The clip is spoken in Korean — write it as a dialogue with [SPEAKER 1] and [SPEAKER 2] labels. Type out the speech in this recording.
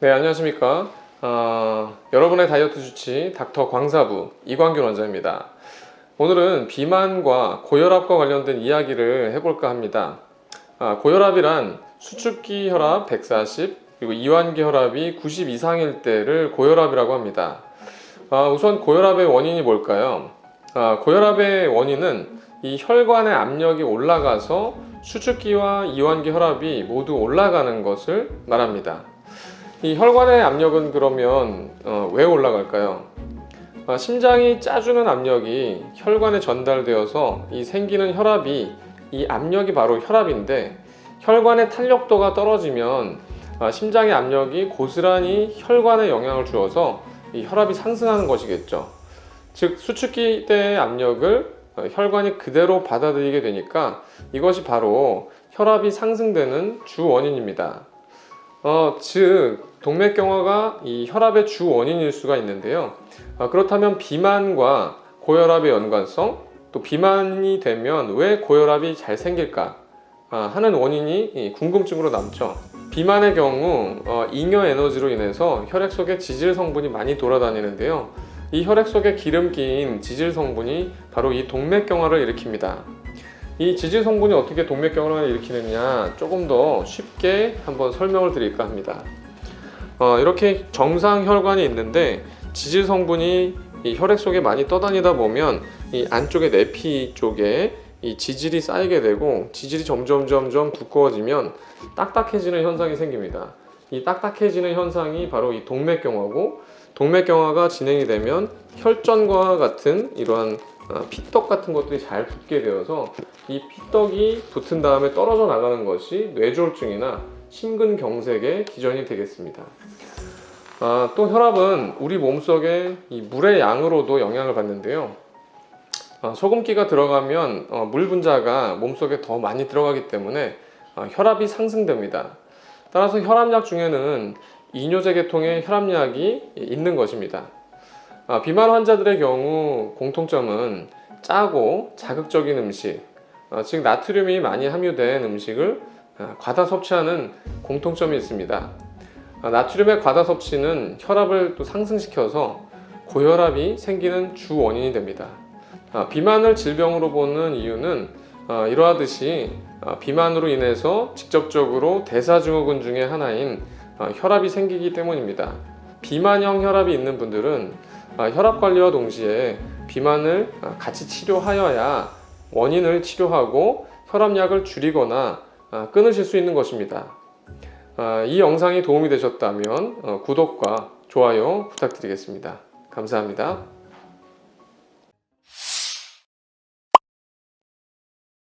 [SPEAKER 1] 네, 안녕하십니까. 어, 여러분의 다이어트 주치 닥터 광사부 이광균 원장입니다. 오늘은 비만과 고혈압과 관련된 이야기를 해볼까 합니다. 아, 고혈압이란 수축기 혈압 140 그리고 이완기 혈압이 90 이상일 때를 고혈압이라고 합니다. 아, 우선 고혈압의 원인이 뭘까요? 아, 고혈압의 원인은 이 혈관의 압력이 올라가서 수축기와 이완기 혈압이 모두 올라가는 것을 말합니다. 이 혈관의 압력은 그러면 어, 왜 올라갈까요? 아, 심장이 짜주는 압력이 혈관에 전달되어서 이 생기는 혈압이 이 압력이 바로 혈압인데 혈관의 탄력도가 떨어지면 아, 심장의 압력이 고스란히 혈관에 영향을 주어서 이 혈압이 상승하는 것이겠죠. 즉 수축기 때의 압력을 어, 혈관이 그대로 받아들이게 되니까 이것이 바로 혈압이 상승되는 주 원인입니다. 어, 즉 동맥경화가 이 혈압의 주 원인일 수가 있는데요. 아, 그렇다면 비만과 고혈압의 연관성, 또 비만이 되면 왜 고혈압이 잘 생길까 아, 하는 원인이 이 궁금증으로 남죠. 비만의 경우 어, 잉여 에너지로 인해서 혈액 속에 지질 성분이 많이 돌아다니는데요. 이 혈액 속에 기름 낀 지질 성분이 바로 이 동맥경화를 일으킵니다. 이 지질 성분이 어떻게 동맥경화를 일으키느냐 조금 더 쉽게 한번 설명을 드릴까 합니다. 어, 이렇게 정상 혈관이 있는데 지질 성분이 이 혈액 속에 많이 떠다니다 보면 이 안쪽에 내피 쪽에 이 지질이 쌓이게 되고 지질이 점점 점점 두꺼워지면 딱딱해지는 현상이 생깁니다. 이 딱딱해지는 현상이 바로 이 동맥경화고 동맥경화가 진행이 되면 혈전과 같은 이러한 어, 피떡 같은 것들이 잘 붙게 되어서 이 피떡이 붙은 다음에 떨어져 나가는 것이 뇌졸중이나 심근경색의 기전이 되겠습니다. 아, 또 혈압은 우리 몸속에 이 물의 양으로도 영향을 받는데요. 아, 소금기가 들어가면 어, 물 분자가 몸속에 더 많이 들어가기 때문에 아, 혈압이 상승됩니다. 따라서 혈압약 중에는 이뇨제 계통의 혈압약이 있는 것입니다. 아, 비만 환자들의 경우 공통점은 짜고 자극적인 음식, 아, 즉 나트륨이 많이 함유된 음식을 아, 과다 섭취하는 공통점이 있습니다. 아, 나트륨의 과다 섭취는 혈압을 또 상승시켜서 고혈압이 생기는 주 원인이 됩니다. 아, 비만을 질병으로 보는 이유는 아, 이러하듯이 아, 비만으로 인해서 직접적으로 대사증후군 중의 하나인 아, 혈압이 생기기 때문입니다. 비만형 혈압이 있는 분들은 아, 혈압 관리와 동시에 비만을 아, 같이 치료하여야 원인을 치료하고 혈압약을 줄이거나 아, 끊으실 수 있는 것입니다. 아, 이 영상이 도움이 되셨다면 어, 구독과 좋아요 부탁드리겠습니다. 감사합니다.